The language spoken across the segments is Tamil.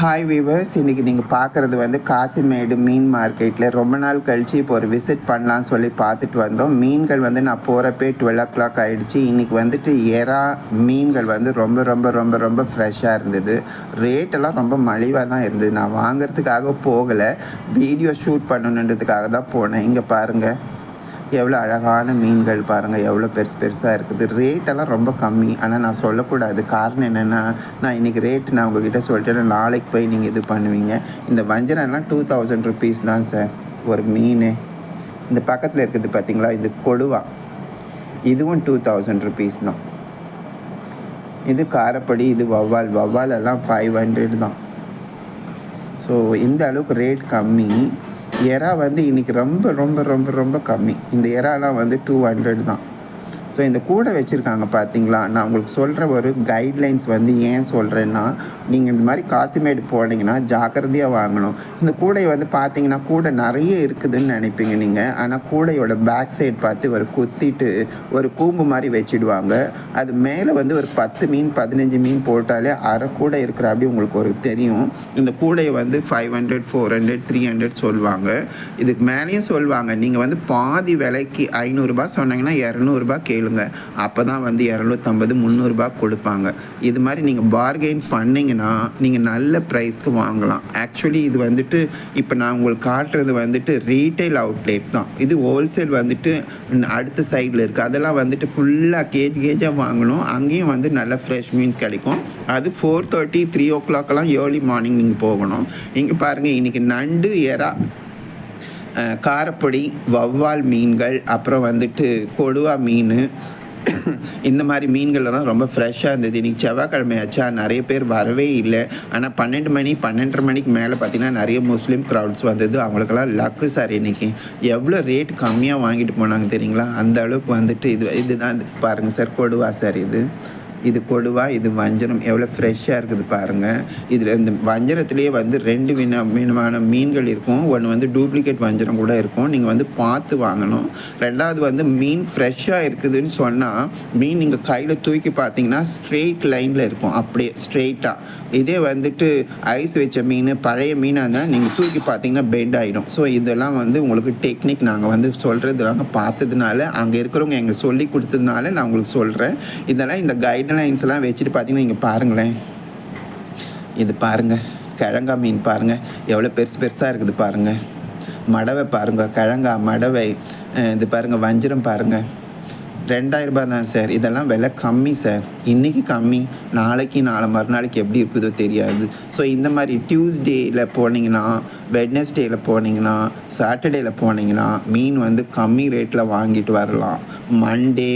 ஹாய் வீவர்ஸ் இன்றைக்கி நீங்கள் பார்க்குறது வந்து காசிமேடு மீன் மார்க்கெட்டில் ரொம்ப நாள் கழித்து இப்போ ஒரு விசிட் பண்ணலான்னு சொல்லி பார்த்துட்டு வந்தோம். மீன்கள் வந்து நான் போகிறப்பே டுவெல் ஓ கிளாக் ஆகிடுச்சு இன்றைக்கி வந்துட்டு எறா மீன்கள் வந்து ரொம்ப ரொம்ப ரொம்ப ரொம்ப ஃப்ரெஷ்ஷாக இருந்தது. ரேட்டெல்லாம் ரொம்ப மலிவாக தான் இருந்தது. நான் வாங்குறதுக்காக போகலை. வீடியோ ஷூட் பண்ணணுன்றதுக்காக தான் போனேன். இங்கே பாருங்கள் எவ்வளோ அழகான மீன்கள் பாருங்கள் எவ்வளோ பெருசு பெருசாக இருக்குது. ரேட்டெல்லாம் ரொம்ப கம்மி. ஆனால் நான் சொல்லக்கூடாது. காரணம் என்னென்னா நான் இன்றைக்கி ரேட்டு நான் உங்ககிட்ட சொல்லிட்டேன். நாளைக்கு போய் நீங்கள் இது பண்ணுவீங்க. இந்த வஞ்சரம்லாம் டூ தௌசண்ட் ருபீஸ் தான் சார் ஒரு மீன். இந்த பக்கத்தில் இருக்குது பார்த்தீங்களா இது கொடுவா. இதுவும் டூ தௌசண்ட் ருபீஸ் தான். இது காரப்படி இது வவ்வால். வவ்வால் எல்லாம் ஃபைவ் ஹண்ட்ரட் தான். ஸோ இந்த அளவுக்கு ரேட் கம்மி. எறா வந்து இன்றைக்கி ரொம்ப ரொம்ப ரொம்ப ரொம்ப கம்மி. இந்த எறாலாம் வந்து டூ ஹண்ட்ரட் தான். ஸோ இந்த கூடை வச்சுருக்காங்க பார்த்தீங்களா நான் உங்களுக்கு சொல்கிற ஒரு கைட்லைன்ஸ் வந்து ஏன் சொல்கிறேன்னா நீங்கள் இந்த மாதிரி காசிமேடு போனீங்கன்னா ஜாக்கிரதையாக வாங்கணும். இந்த கூடை வந்து பார்த்தீங்கன்னா கூடை நிறைய இருக்குதுன்னு நினைப்பீங்க நீங்கள் ஆனால் கூடையோட பேக் சைடு பார்த்து ஒரு குத்திட்டு ஒரு கூம்பு மாதிரி வச்சுடுவாங்க. அது மேலே வந்து ஒரு பத்து மீன் பதினஞ்சு மீன் போட்டாலே அரை கூடை இருக்கிற அப்படி உங்களுக்கு ஒரு தெரியும். இந்த கூடையை வந்து five hundred four hundred three hundred சொல்லுவாங்க. இதுக்கு மேலேயும் சொல்லுவாங்க. நீங்கள் வந்து பாதி விலைக்கு ஐநூறுரூபா சொன்னீங்கன்னா இரநூறுபா சொல்லுங்கள் அப்போ தான் வந்து இரநூத்தம்பது முந்நூறுரூபா கொடுப்பாங்க. இது மாதிரி நீங்கள் பார்கெயின் பண்ணிங்கன்னா நீங்கள் நல்ல ப்ரைஸ்க்கு வாங்கலாம். ஆக்சுவலி இது வந்துட்டு இப்போ நான் உங்களுக்கு காட்டுறது வந்துட்டு ரீட்டைல் அவுட்லெட் தான். இது ஹோல்சேல் வந்துட்டு அடுத்த சைடில் இருக்குது அதெல்லாம் வந்துட்டு ஃபுல்லாக கேஜ் கேஜாக வாங்கணும். அங்கேயும் வந்து நல்ல ஃப்ரெஷ் மீன்ஸ் கிடைக்கும். அது ஃபோர் தேர்ட்டி த்ரீ ஓ கிளாக்கெல்லாம் ஏர்லி மார்னிங் நீங்கள் போகணும். இங்கே பாருங்கள் இன்றைக்கி நண்டு எறா காரப்பொடி வவ்வால் மீன்கள் அப்புறம் வந்துட்டு கொடுவா மீன். இந்த மாதிரி மீன்கள்லாம் ரொம்ப ஃப்ரெஷ்ஷாக இருந்தது. இன்றைக்கி செவ்வாய்க்கிழமையாச்சா நிறைய பேர் வரவே இல்லை. ஆனால் பன்னெண்டு மணி பன்னெண்டரை மணிக்கு மேலே பார்த்தீங்கன்னா நிறைய முஸ்லீம் க்ரௌட்ஸ் வந்தது. அவங்களுக்கெல்லாம் லக்கு சார் இன்றைக்கி எவ்வளோ ரேட் கம்மியாக வாங்கிட்டு போனாங்க தெரியுங்களா? அந்த அளவுக்கு வந்துட்டு இது இதுதான் பாருங்கள் சார் கொடுவா சார் இது. இது கொடுவா இது வஞ்சரம். எவ்வளோ ஃப்ரெஷ்ஷாக இருக்குது பாருங்கள் இதில் இந்த வஞ்சனத்துலேயே வந்து ரெண்டு வின விதமான மீன்கள் இருக்கும். ஒன்று வந்து டூப்ளிகேட் வஞ்சரம் கூட இருக்கும். நீங்கள் வந்து பார்த்து வாங்கணும். ரெண்டாவது வந்து மீன் ஃப்ரெஷ்ஷாக இருக்குதுன்னு சொன்னால் மீன் நீங்கள் கையில் தூக்கி பார்த்தீங்கன்னா ஸ்ட்ரெயிட் லைனில் இருக்கும். அப்படியே ஸ்ட்ரெயிட்டாக இதே வந்துட்டு ஐஸ் வச்ச மீன் பழைய மீனாக இருந்தால் நீங்கள் தூக்கி பார்த்தீங்கன்னா பெண்ட் ஆகிடும் ஸோ இதெல்லாம் வந்து உங்களுக்கு டெக்னிக் நாங்கள் வந்து சொல்கிறது நாங்கள் பார்த்ததுனால அங்கே இருக்கிறவங்க எங்களுக்கு சொல்லி கொடுத்ததுனால நான் உங்களுக்கு சொல்கிறேன் இதெல்லாம் இந்த கைட்லைன்ஸ்லாம் வச்சுட்டு பார்த்தீங்கன்னா இங்கே பாருங்களேன். இது பாருங்கள் கிழங்கா மீன் பாருங்கள் எவ்வளோ பெருசு பெருசாக இருக்குது பாருங்கள் மடவை பாருங்கள் கிழங்கா மடவை இது பாருங்கள் வஞ்சிரம் பாருங்கள் ரெண்டாயிரம் ரூபாய் தான் சார். இதெல்லாம் விலை கம்மி சார். இன்றைக்கி கம்மி. நாளைக்கு நாளை மறுநாளைக்கு எப்படி இருக்குதோ தெரியாது. ஸோ இந்த மாதிரி டியூஸ்டேயில் போனீங்கன்னா வெட்னஸ்டேயில் போனீங்கன்னா சாட்டர்டேயில் போனீங்கன்னா மீன் வந்து கம்மி ரேட்டில் வாங்கிட்டு வரலாம். மண்டே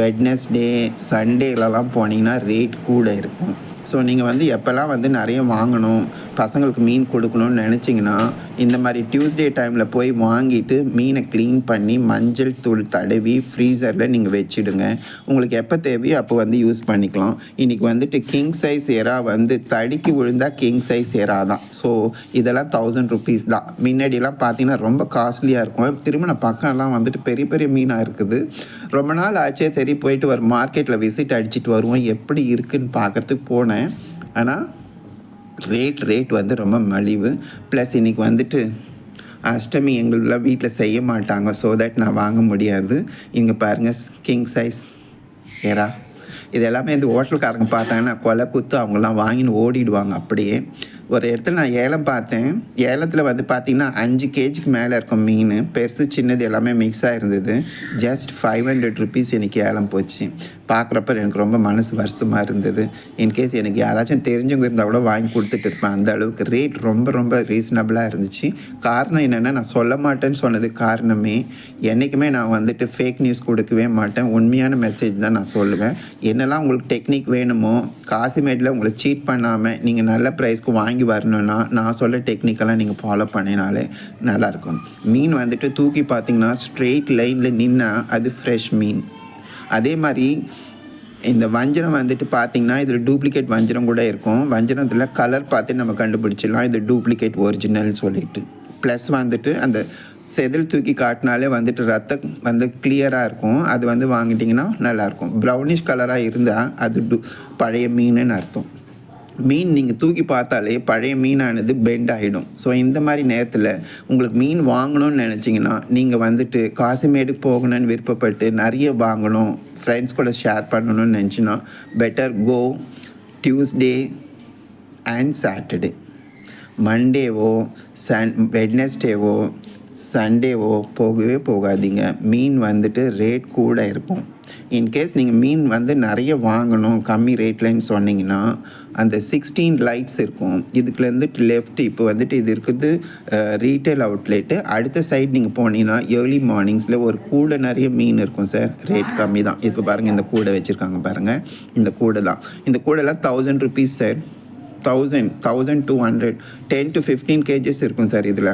வெட்னஸ்டே சண்டேலலாம் போனீங்கன்னா ரேட் கூட இருக்கும். ஸோ நீங்கள் வந்து எப்போல்லாம் வந்து நிறைய வாங்கணும் பசங்களுக்கு மீன் கொடுக்கணும்னு நினச்சிங்கன்னா இந்த மாதிரி டியூஸ்டே டைமில் போய் வாங்கிட்டு மீனை க்ளீன் பண்ணி மஞ்சள் தூள் தடவி ஃப்ரீசரில் நீங்கள் வச்சிடுங்க. உங்களுக்கு எப்போ தேவையோ அப்போ வந்து யூஸ் பண்ணிக்கலாம். இன்றைக்கி வந்துட்டு கிங் சைஸ் எறா வந்து தடிக்கு விழுந்தால் கிங் சைஸ் எறா தான். ஸோ இதெல்லாம் தௌசண்ட் ருபீஸ் தான். முன்னாடியெல்லாம் பார்த்தீங்கன்னா ரொம்ப காஸ்ட்லியாக இருக்கும். திருமண பக்கம்லாம் வந்துட்டு பெரிய பெரிய மீனாக இருக்குது. ரொம்ப நாள் ஆச்சே. சரி போயிட்டு ஒரு மார்க்கெட்டில் விசிட் அடிச்சிட்டு வருவோம். எப்படி இருக்குன்னு பார்க்கறதுக்கு போனேன். ஆனால் ரேட் ரேட் வந்து ரொம்ப மலிவு. ப்ளஸ் இன்றைக்கி வந்துட்டு அஷ்டமி எங்களுக்குலாம் வீட்டில் செய்ய மாட்டாங்க ஸோ தட் நான் வாங்க முடியாது. இங்கே பாருங்கள் கிங் சைஸ் ஏரா இது எல்லாமே இந்த ஹோட்டல்காரங்க பார்த்தாங்கன்னா கொலை குத்து அவங்கெல்லாம் வாங்கின்னு ஓடிடுவாங்க அப்படியே. ஒரு இடத்துல நான் ஏலம் பார்த்தேன். ஏலத்தில் வந்து பார்த்திங்கன்னா அஞ்சு கேஜிக்கு மேலே இருக்கும் மீன் பெருசு சின்னது எல்லாமே மிக்ஸ் ஆகிருந்தது ஜஸ்ட் ஃபைவ் ஹண்ட்ரட் ருபீஸ் எனக்கு ஏலம் போச்சு. பார்க்குறப்ப எனக்கு ரொம்ப மனசு வருஷமாக இருந்தது. இன்கேஸ் எனக்கு யாராச்சும் தெரிஞ்சவங்க இருந்தால் கூட வாங்கி கொடுத்துட்டு இருப்பேன். அந்த அளவுக்கு ரேட் ரொம்ப ரொம்ப ரீசனபிளாக இருந்துச்சு. காரணம் என்னென்னா நான் சொல்ல மாட்டேன்னு சொன்னது காரணமே என்றைக்குமே நான் வந்துட்டு ஃபேக் நியூஸ் கொடுக்கவே மாட்டேன். உண்மையான மெசேஜ் தான் நான் சொல்லுவேன். என்னெல்லாம் உங்களுக்கு டெக்னிக் வேணுமோ காசிமேட்டில் உங்களை சீட் பண்ணாமல் நீங்கள் நல்ல ப்ரைஸ்க்கு வாங்கி வரணும்னா நான் சொல்ல டெக்னிக்கெல்லாம் நீங்கள் ஃபாலோ பண்ணினாலே நல்லாயிருக்கும் மீன் வந்துட்டு தூக்கி பார்த்தீங்கன்னா ஸ்ட்ரெயிட் லைனில் நின்னால் அது ஃப்ரெஷ் மீன். அதே மாதிரி இந்த வஞ்சரம் வந்துட்டு பார்த்தீங்கன்னா இதில் டூப்ளிகேட் வஞ்சரம் கூட இருக்கும். வஞ்சரத்தில் கலர் பார்த்து நம்ம கண்டுபிடிச்சிடலாம். இது டூப்ளிகேட் ஒரிஜினல் சொல்லிட்டு. ப்ளஸ் வந்துட்டு அந்த செதில் தூக்கி காட்டினாலே வந்துட்டு ரத்தம் வந்து கிளியராக இருக்கும். அது வந்து வாங்கிட்டிங்கன்னா நல்லாயிருக்கும் ப்ரௌனிஷ் கலராக இருந்தால் அது டூ பழைய மீனுன்னு அர்த்தம். மீன் நீங்கள் தூக்கி பார்த்தாலே பழைய மீனானது பெண்ட் ஆகிடும் ஸோ இந்த மாதிரி நேரத்தில் உங்களுக்கு மீன் வாங்கணும்னு நினச்சிங்கன்னா நீங்கள் வந்துட்டு காசிமேடு போகணும்னு விருப்பப்பட்டு நிறைய வாங்கணும். ஃப்ரெண்ட்ஸ் கூட ஷேர் பண்ணணும்னு நினச்சின்னா better go Tuesday and Saturday மண்டேவோ சன் வெட்னஸ்டேவோ சண்டேவோ போகவே போகாதீங்க. மீன் வந்துட்டு ரேட் கூட இருக்கும். இன்கேஸ் நீங்கள் மீன் வந்து நிறைய வாங்கணும் கம்மி ரேட்லன்னு சொன்னீங்கன்னா அந்த சிக்ஸ்டீன் லைட்ஸ் இருக்கும். இதுக்குலேருந்து லெஃப்ட் இப்போ வந்துட்டு இது இருக்குது ரீட்டைல் அவுட்லெட்டு அடுத்த சைடு நீங்கள் போனீங்கன்னா ஏர்லி மார்னிங்ஸில் ஒரு கூடை நிறைய மீன் இருக்கும் சார் ரேட் கம்மி தான் இப்போ பாருங்கள் இந்த கூடை வச்சுருக்காங்க பாருங்கள் இந்த கூடை தான். இந்த கூடைலாம் thousand rupees sir thousand thousand two hundred ten to fifteen kgs இருக்கும் சார் இதில்.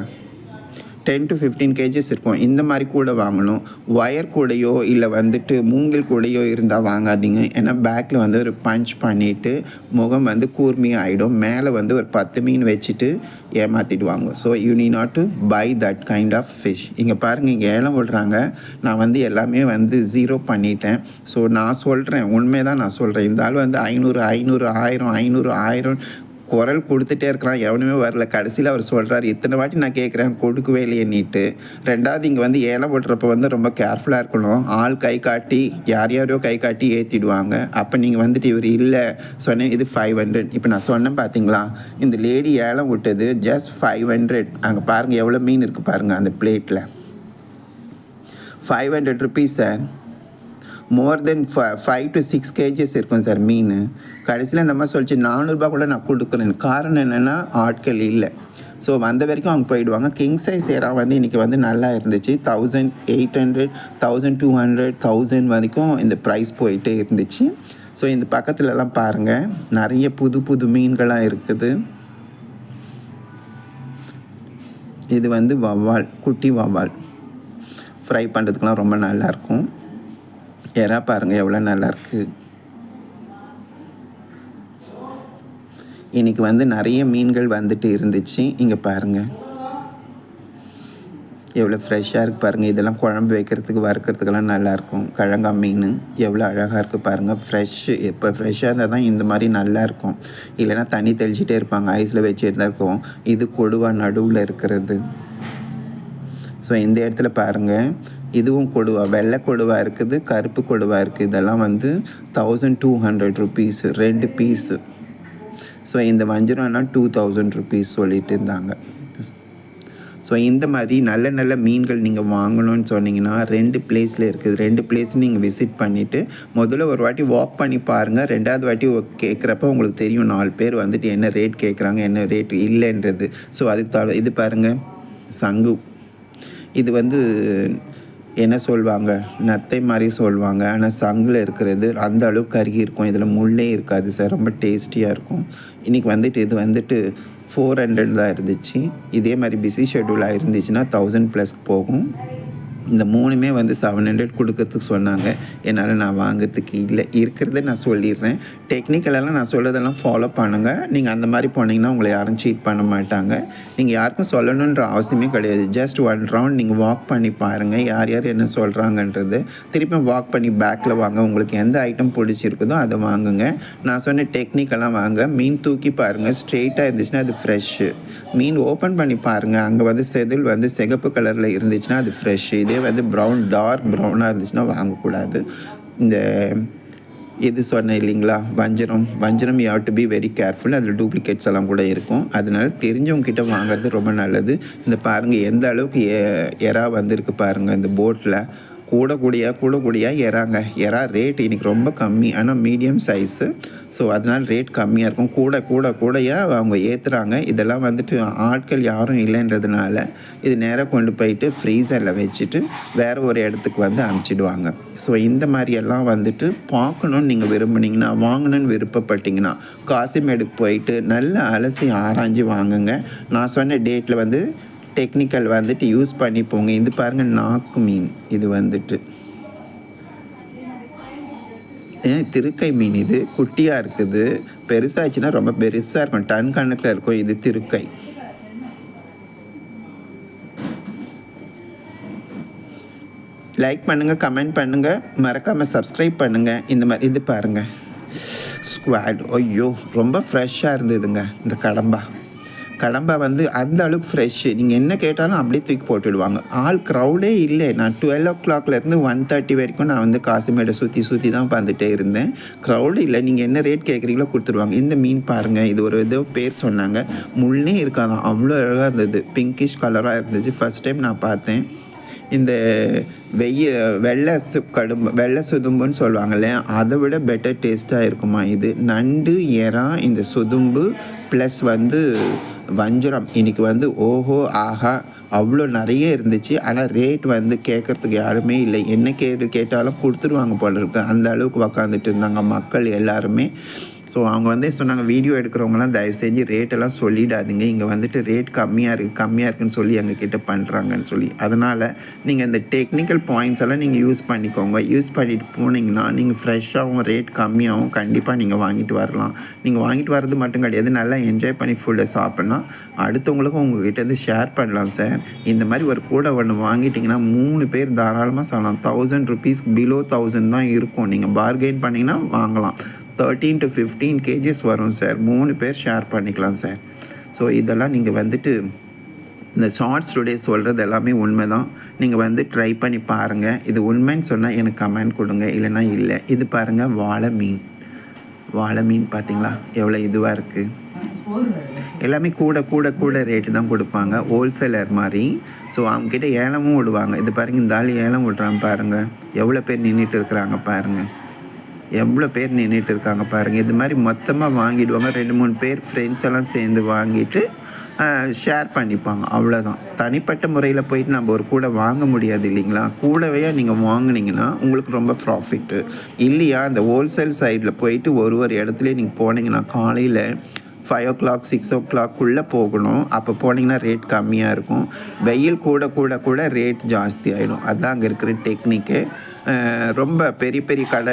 டென் டு ஃபிஃப்டீன் கேஜிஸ் இருக்கும். இந்த மாதிரி கூட வாங்கணும். ஒயர் கூடையோ இல்லை வந்துட்டு மூங்கில் கூடையோ இருந்தால் வாங்காதீங்க. ஏன்னா பேக்கில் வந்து ஒரு பஞ்ச் பண்ணிவிட்டு முகம் வந்து கூர்மையாக ஆகிடும் மேலே வந்து ஒரு பத்து மீன் வச்சுட்டு ஏமாற்றிடுவாங்க so you need not to buy that kind of fish இங்கே பாருங்கள் இங்கே ஏலம் விடுறாங்க நான் வந்து எல்லாமே வந்து ஜீரோ பண்ணிட்டேன். ஸோ நான் சொல்கிறேன் உண்மை தான் நான் சொல்கிறேன் இந்த ஆள் வந்து ஐநூறு ஐநூறு ஆயிரம் ஐநூறு ஆயிரம் குரல் கொடுத்துட்டே இருக்கிறான். எவனுமே வரல. கடைசியில் அவர் சொல்கிறாரு இத்தனை வாட்டி நான் கேட்குறேன் கொடுக்கவே இல்லையே நீட்டு. ரெண்டாவது இங்கே வந்து ஏலம் போட்டுறப்ப வந்து ரொம்ப கேர்ஃபுல்லாக இருக்கணும். ஆள் கை காட்டி யார் யாரையோ கை காட்டி ஏற்றிடுவாங்க அப்போ நீங்கள் வந்துட்டு இவர் இல்லை. சொன்னேன் இது ஃபைவ் ஹண்ட்ரட் இப்போ நான் சொன்னேன் பார்த்தீங்களா இந்த லேடி ஏலம் விட்டது ஜஸ்ட் ஃபைவ் ஹண்ட்ரட் அங்கே பாருங்கள் எவ்வளோ மீன் இருக்குது பாருங்கள் அந்த பிளேட்டில் five hundred rupees sir more than five to six kgs இருக்கும் சார் மீன். கடைசியில் இந்த மாதிரி சொல்லிச்சு நானூறுரூபா கூட நான் கொடுக்குறேன் காரணம் என்னென்னா ஆட்கள் இல்லை. ஸோ வந்த வரைக்கும் அவங்க போயிடுவாங்க. கிங் சைஸ் ஏரா வந்து இன்றைக்கி வந்து நல்லா இருந்துச்சு. Thousand eight hundred thousand two hundred thousand வரைக்கும் இந்த ப்ரைஸ் போயிட்டே இருந்துச்சு. ஸோ இந்த பக்கத்துலலாம் பாருங்கள் நிறைய புது புது மீன்களாக இருக்குது. இது வந்து வவ்வால் குட்டி வவ்வால். ஃப்ரை பண்ணுறதுக்கெலாம் ரொம்ப நல்லாயிருக்கும் எறா பாருங்கள் எவ்வளோ நல்லாயிருக்கு இன்றைக்கி வந்து நிறைய மீன்கள் வந்துட்டு இருந்துச்சு. இங்கே பாருங்கள் எவ்வளோ ஃப்ரெஷ்ஷாக இருக்குது பாருங்கள் இதெல்லாம் குழம்பு வைக்கிறதுக்கு வறுக்கிறதுக்கெல்லாம் நல்லாயிருக்கும் கிழங்கா மீன் எவ்வளோ அழகாக இருக்குது பாருங்கள் ஃப்ரெஷ்ஷு இப்போ ஃப்ரெஷ்ஷாக இருந்தால் தான் இந்த மாதிரி நல்லாயிருக்கும் இல்லைன்னா தண்ணி தெளிச்சிட்டே இருப்பாங்க. ஐஸில் வச்சுருந்தா இருக்கும். இது கொடுவா நடுவில் இருக்கிறது. ஸோ இந்த இடத்துல பாருங்கள் இதுவும் கொடுவா வெள்ளை கொடுவா இருக்குது கருப்பு கொடுவா இருக்குது இதெல்லாம் வந்து தௌசண்ட் டூ ஹண்ட்ரட் ருபீஸ் ரெண்டு பீஸு ஸோ இந்த வஞ்சிரம்னா டூ தௌசண்ட் ருபீஸ் சொல்லிட்டு இருந்தாங்க. ஸோ இந்த மாதிரி நல்ல நல்ல மீன்கள் நீங்கள் வாங்கணும்னு சொன்னீங்கன்னா ரெண்டு பிளேஸில் இருக்குது. ரெண்டு பிளேஸ் நீங்கள் விசிட் பண்ணிவிட்டு முதல்ல ஒரு வாட்டி வாக் பண்ணி பாருங்கள் ரெண்டாவது வாட்டி கேட்குறப்ப உங்களுக்கு தெரியும் நாலு பேர் வந்துட்டு என்ன ரேட் கேட்குறாங்க என்ன ரேட் இல்லைன்றது. ஸோ அதுக்கு த இது பாருங்கள் சங்கு. இது வந்து என்ன சொல்லுவாங்க நத்தை மாதிரி சொல்லுவாங்க ஆனால் சங்கில் இருக்கிறது அந்த அளவுக்கு கருகி இருக்கும். இதில் முள்ளே இருக்காது சார். ரொம்ப டேஸ்டியாக இருக்கும். இன்றைக்கி வந்துட்டு இது வந்துட்டு ஃபோர் ஹண்ட்ரட் தான் இருந்துச்சு. இதே மாதிரி பிஸி ஷெட்யூலாக இருந்துச்சுன்னா தௌசண்ட் ப்ளஸ் போகும். இந்த மூணுமே வந்து செவன் ஹண்ட்ரட் கொடுக்கறதுக்கு சொன்னாங்க. என்னால் நான் வாங்குறதுக்கு இல்லை. இருக்கிறத நான் சொல்லிடுறேன். டெக்னிக்கலெல்லாம் நான் சொல்கிறதெல்லாம் ஃபாலோ பண்ணுங்கள் நீங்கள் அந்த மாதிரி போனீங்கன்னா உங்களை யாரும் சீட் பண்ண மாட்டாங்க. நீங்கள் யாருக்கும் சொல்லணுன்ற அவசியமே கிடையாது. ஜஸ்ட் ஒன் ரவுண்ட் நீங்கள் வாக் பண்ணி பாருங்கள் யார் யார் என்ன சொல்கிறாங்கன்றது திருப்பி வாக் பண்ணி பேக்கில் வாங்க. உங்களுக்கு எந்த ஐட்டம் பிடிச்சிருக்குதோ அதை வாங்குங்க. நான் சொன்ன டெக்னிக்கெல்லாம் வாங்க. மீன் தூக்கி பாருங்கள் ஸ்ட்ரெயிட்டாக இருந்துச்சுன்னா அது ஃப்ரெஷ்ஷு மீன் ஓப்பன் பண்ணி பாருங்கள் அங்கே வந்து செதில் வந்து சிகப்பு கலரில் இருந்துச்சுன்னா அது ஃப்ரெஷ் இது வந்து ப்ரௌன் டார்க் ப்ரௌனாக இருந்துச்சுன்னா வாங்கக்கூடாது. இந்த இது சொன்னேன் இல்லைங்களா? வஞ்சரம். வஞ்சரம் you to be very careful அதில் டூப்ளிகேட்ஸ் எல்லாம் கூட இருக்கும். அதனால தெரிஞ்சவங்க கிட்ட வாங்குறது ரொம்ப நல்லது. இந்த பாருங்கள் எந்த அளவுக்கு எ- எறா வந்திருக்கு பாருங்கள் இந்த போட்டில் கூட கூடியா கூட கூடியா எறாங்க. எறா ரேட் இன்றைக்கி ரொம்ப கம்மி. ஆனால் மீடியம் சைஸு ஸோ அதனால் ரேட் கம்மியாக இருக்கும். கூட கூட கூடயா அவங்க ஏற்றுறாங்க இதெல்லாம் வந்துட்டு ஆட்கள் யாரும் இல்லைன்றதுனால இது நேராக கொண்டு போயிட்டு ஃப்ரீசரில் வச்சுட்டு வேறு ஒரு இடத்துக்கு வந்து அனுப்பிச்சிடுவாங்க. ஸோ இந்த மாதிரியெல்லாம் வந்துட்டு பார்க்கணுன்னு நீங்கள் விரும்புனீங்கன்னா வாங்கணும்னு விருப்பப்பட்டீங்கன்னா காசிமேடுக்கு போயிட்டு நல்லா அலசி ஆராய்ஞ்சு வாங்குங்க. நான் சொன்ன டேட்டில் வந்து டெக்னிக்கல் வந்துட்டு யூஸ் பண்ணி போங்க. இது பாருங்கள் நாக்கு மீன். இது வந்துட்டு. ஏன் திருக்கை மீன் இது. குட்டியாக இருக்குது. பெருசாச்சுன்னா ரொம்ப பெருசாக இருக்கும். டன் கணக்கில் இருக்கும் இது திருக்கை. லைக் பண்ணுங்கள் கமெண்ட் பண்ணுங்கள் மறக்காமல் சப்ஸ்கிரைப் பண்ணுங்கள் இந்த மாதிரி இது பாருங்கள் ஸ்குவாட் ஐயோ ரொம்ப ஃப்ரெஷ்ஷாக இருந்ததுங்க இந்த கடம்பா. கடம்பை வந்து அந்த அளவுக்கு ஃப்ரெஷ்ஷு நீங்கள் என்ன கேட்டாலும் அப்படியே தூக்கி போட்டுடுவாங்க. ஆள் க்ரௌடே இல்லை. நான் டுவெல் ஓ கிளாக்லேருந்து ஒன் தேர்ட்டி வரைக்கும் நான் வந்து காசுமேடை சுற்றி சுற்றி தான் பார்த்துட்டே இருந்தேன். க்ரௌடு இல்லை. நீங்கள் என்ன ரேட் கேட்குறீங்களோ கொடுத்துருவாங்க இந்த மீன் பாருங்கள் இது ஒரு இதோ பேர் சொன்னாங்க. முள்ளே இருக்காதான். அவ்வளோ அழகாக இருந்தது. பிங்கிஷ் கலராக இருந்துச்சு. ஃபஸ்ட் டைம் நான் பார்த்தேன். இந்த வெய்ய வெள்ளை சு கடும்பு வெள்ளை சுதும்புன்னு சொல்லுவாங்க அதை விட பெட்டர் டேஸ்ட்டாக இருக்குமா இது? நண்டு எறா இந்த சுதும்பு ப்ளஸ் வந்து வஞ்சிரம். இன்றைக்கி வந்து ஓஹோ ஆஹா அவ்வளோ நிறைய இருந்துச்சு. ஆனால் ரேட் வந்து கேட்குறதுக்கு யாருமே இல்லை. என்ன கேட்டு கேட்டாலும் கொடுத்துருவாங்க போல இருக்கு. அந்த அளவுக்கு உக்காந்துட்டு இருந்தாங்க மக்கள் எல்லாருமே. ஸோ அவங்க வந்து சொன்னாங்க வீடியோ எடுக்கிறவங்களாம் தயவு செஞ்சு ரேட்டெல்லாம் சொல்லிடாதீங்க. இங்கே வந்துட்டு ரேட் கம்மியாக இருக்குது கம்மியாக இருக்குன்னு சொல்லி எங்ககிட்ட பண்ணுறாங்கன்னு சொல்லி. அதனால் நீங்கள் இந்த டெக்னிக்கல் பாயிண்ட்ஸ் எல்லாம் நீங்கள் யூஸ் பண்ணிக்கோங்க. யூஸ் பண்ணிட்டு போனீங்கன்னா நீங்கள் ஃப்ரெஷ்ஷாகவும் ரேட் கம்மியாகவும் கண்டிப்பாக நீங்கள் வாங்கிட்டு வரலாம். நீங்கள் வாங்கிட்டு வரது மட்டும் கிடையாது. நல்லா என்ஜாய் பண்ணி ஃபுட்டை சாப்பிட்லாம். அடுத்தவங்களுக்கும் உங்ககிட்ட இருந்து ஷேர் பண்ணலாம் சார் இந்த மாதிரி ஒரு கூடை ஒன்று வாங்கிட்டிங்கன்னா மூணு பேர் தாராளமாக சொல்லலாம் தௌசண்ட் ருபீஸ் பிலோ தௌசண்ட் தான் இருக்கும். நீங்கள் பார்கெயின் பண்ணிங்கன்னா வாங்கலாம். தேர்ட்டீன் டு ஃபிஃப்டீன் கேஜிஸ் வரும் சார் மூணு பேர் ஷேர் பண்ணிக்கலாம் சார் ஸோ இதெல்லாம் நீங்கள் வந்துட்டு இந்த ஷார்ட்ஸ் டுடே சொல்கிறது எல்லாமே உண்மை தான் நீங்கள் வந்து ட்ரை பண்ணி பாருங்கள் இது உண்மைன்னு சொன்னால் எனக்கு கமெண்ட் கொடுங்க. இல்லைன்னா இல்லை. இது பாருங்கள் வாழை மீன். வாழை மீன் பார்த்தீங்களா எவ்வளோ இதுவாக இருக்குது எல்லாமே கூட கூட கூட ரேட்டு தான் கொடுப்பாங்க. ஹோல்சேலர் மாதிரி. ஸோ அவங்கக்கிட்ட ஏலமும் விடுவாங்க. இது பாருங்கள் இந்த ஆள் ஏலம் விடுறான் பாருங்கள் எவ்வளோ பேர் நின்றுட்டு இருக்கிறாங்க பாருங்கள் எவ்வளோ பேர் நின்றுட்டு இருக்காங்க பாருங்கள் இது மாதிரி மொத்தமாக வாங்கிடுவாங்க. ரெண்டு மூணு பேர் ஃப்ரெண்ட்ஸ் எல்லாம் சேர்ந்து வாங்கிட்டு ஷேர் பண்ணிப்பாங்க. அவ்வளோதான் தனிப்பட்ட முறையில் போயிட்டு நம்ம ஒரு கூடை வாங்க முடியாது இல்லைங்களா? கூடவே நீங்கள் வாங்கினீங்கன்னா உங்களுக்கு ரொம்ப ப்ராஃபிட்டு இல்லையா? அந்த ஹோல்சேல் சைடில் போயிட்டு ஒரு ஒரு இடத்துலையும் நீங்கள் போனீங்கன்னா காலையில் ஃபைவ் ஓ கிளாக் சிக்ஸ் ஓ கிளாக்குள்ளே போகணும். அப்போ போனீங்கன்னா ரேட் கம்மியாக இருக்கும். வெயில் கூட கூட கூட ரேட் ஜாஸ்தி ஆகிடும் அதுதான் அங்கே இருக்கிற டெக்னிக்கு ரொம்ப பெரிய பெரிய கடல்